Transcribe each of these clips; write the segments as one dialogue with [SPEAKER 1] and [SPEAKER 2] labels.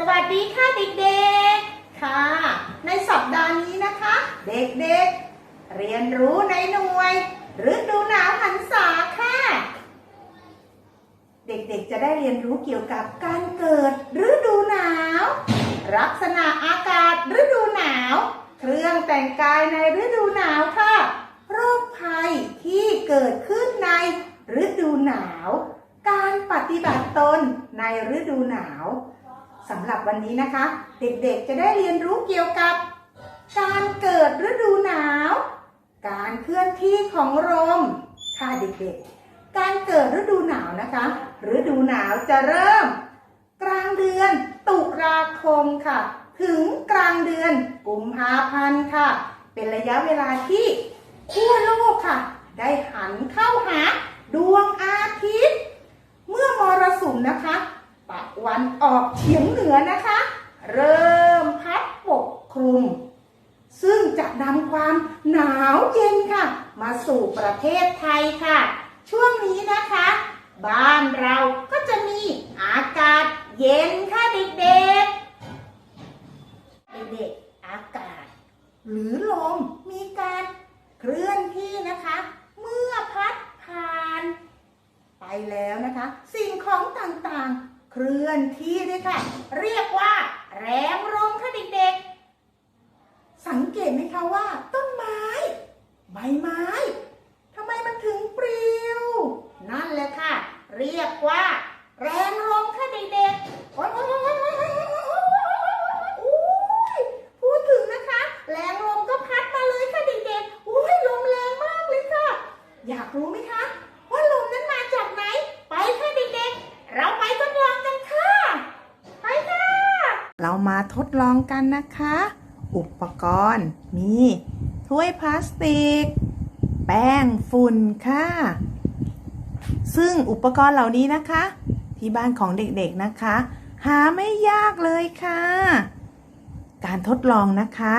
[SPEAKER 1] สวัสดีค่ะเด็กๆ ค่ะ ในสัปดาห์นี้นะคะ เด็กๆ เรียนรู้ในหน่วยฤดูหนาวหันษาค่ะ เด็กๆ จะได้เรียนรู้เกี่ยวกับการเกิดฤดูหนาว ลักษณะอากาศฤดูหนาว เครื่องแต่งกายในฤดูหนาวค่ะ โรคภัยที่เกิดขึ้นในฤดูหนาว การปฏิบัติตนในฤดูหนาว สำหรับวันนี้นะคะ เด็กๆจะได้เรียนรู้เกี่ยวกับ การเกิดฤดูหนาว การเคลื่อนที่ของลมค่ะเด็กๆ การเกิดฤดูหนาวนะคะ ฤดูหนาวจะเริ่ม กลางเดือนตุลาคมค่ะ ถึงกลางเดือนกุมภาพันธ์ค่ะ เป็นระยะเวลาที่ทั่วโลกค่ะ ได้หันเข้าหาดวงอาทิตย์ เมื่อมรสุมนะคะตะ วันออกเฉียงเหนือนะคะ เริ่มพัดปกคลุม ซึ่งจะนำความหนาวเย็นค่ะ มาสู่ประเทศไทยค่ะ ช่วงนี้นะคะ บ้านเราก็จะมีอากาศเย็นค่ะเด็กๆ เด็กๆ อากาศ หรือลมมีการเคลื่อนที่นะคะ เมื่อพัดผ่าน ไปแล้วนะคะ สิ่งของต่างๆ เคลื่อนที่ด้วยค่ะ เรียกว่า แรงลมค่ะเด็กๆ สังเกตไหมคะว่า ต้นไม้ ใบไม้ทำไมมันถึงปลิว นั่นแหละค่ะ เรียกว่า แรงลมค่ะเด็กๆโอ๊ยโอ๊ยโอ๊ยโอ๊ยโอ๊ยโอ๊ยโอ๊ยพูดถึงนะคะ แรงลมก็พัดมาเลยค่ะเด็กๆโอ้ยลมแรงมากเลยค่ะ อยากรู้ไหมคะ ว่าลมนั้นมาจากไหน ไปค่ะเด็กๆ เราไปทดลองกันค่ะ ไปค่ะ เรา มาทดลองกันนะคะ อุปกรณ์มีถ้วยพลาสติก แป้งฝุ่นค่ะ ซึ่งอุปกรณ์เหล่านี้นะคะ ที่บ้านของเด็กๆนะคะ หาไม่ยากเลยค่ะ การทดลองนะคะ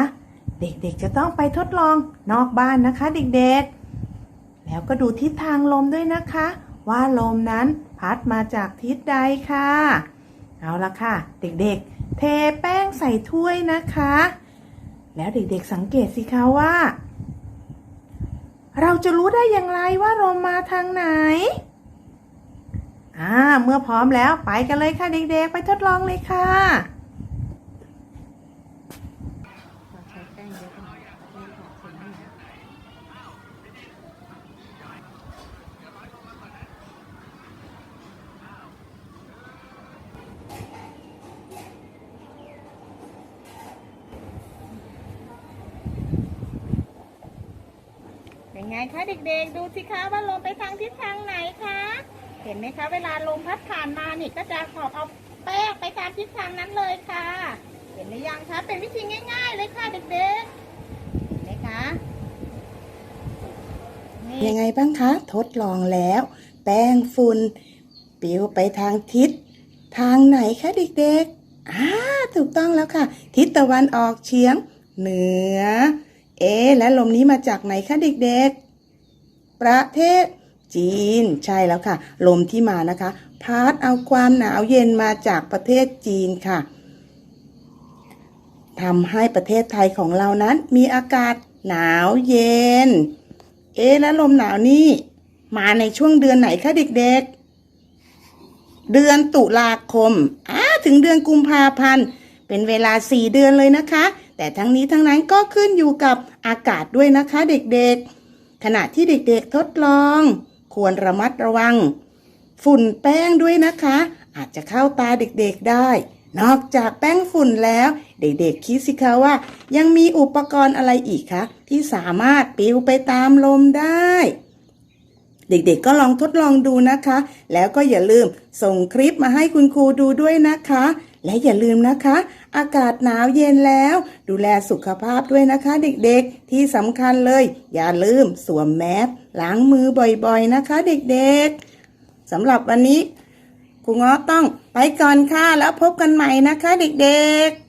[SPEAKER 1] เด็กๆจะต้องไปทดลองนอกบ้านนะคะ เด็กๆ แล้วก็ดูทิศทางลมด้วยนะคะ ว่าลมนั้นพัดมาจากทิศใดค่ะ เอาละค่ะ เด็กๆ เทแป้งใส่ถ้วยนะคะ แล้วเด็กๆสังเกตสิคะว่า เราจะรู้ได้อย่างไรว่าลมมาทางไหน อ่า เมื่อพร้อมแล้วไปกันเลยค่ะเด็กๆ ไปทดลองเลยค่ะ ไงคะเด็กๆ ดูสิคะว่าลมไปทางทิศทางไหนคะ เห็นไหมคะ เวลาลมพัดผ่านมานี่ก็จะขอบเอาแป้งไปตามทิศทางนั้นเลยค่ะ เห็นหรือยังคะ เป็นวิธีง่าย ๆ เลยค่ะเด็กๆเห็นไหมคะ
[SPEAKER 2] ยังไงบ้างคะ ทดลองแล้ว แป้งฝุ่นปิวไปทางทิศ ทางไหนคะเด็กๆอ่าถูกต้องแล้วค่ะ ทิศตะวันออกเฉียง เหนือ เอ๊และลมนี้มาจากไหนคะเด็กๆ ประเทศจีนใช่แล้วค่ะ ลมที่มานะคะพัดเอาความหนาวเย็นมาจากประเทศจีนค่ะทำให้ประเทศไทยของเรานั้นมีอากาศหนาวเย็น เอ๊แล้วลมหนาวนี่มาในช่วงเดือนไหนคะเด็กๆ เดือนตุลาคมอ่าถึงเดือนกุมภาพันธ์ เป็นเวลาสี่เดือนเลยนะคะ แต่ทั้งนี้ทั้งนั้นก็ขึ้นอยู่กับอากาศด้วยนะคะเด็กๆ ขณะที่เด็กๆทดลอง ควรระมัดระวัง ฝุ่นแป้งด้วยนะคะ อาจจะเข้าตาเด็กๆได้ นอกจากแป้งฝุ่นแล้ว เด็กๆคิดสิคะว่า ยังมีอุปกรณ์อะไรอีกคะที่สามารถปลิวไปตามลมได้ เด็กๆก็ลองทดลองดูนะคะ แล้วก็อย่าลืมส่งคลิปมาให้คุณครูดูด้วยนะคะ และอย่าลืมนะคะ อากาศหนาวเย็นแล้ว ดูแลสุขภาพด้วยนะคะ เด็กๆ ที่สำคัญเลย อย่าลืมสวมแมสล้างมือบ่อยๆนะคะ เด็กๆสำหรับวันนี้ครูง้อต้องไปก่อนค่ะแล้วพบกันใหม่นะคะ เด็กๆ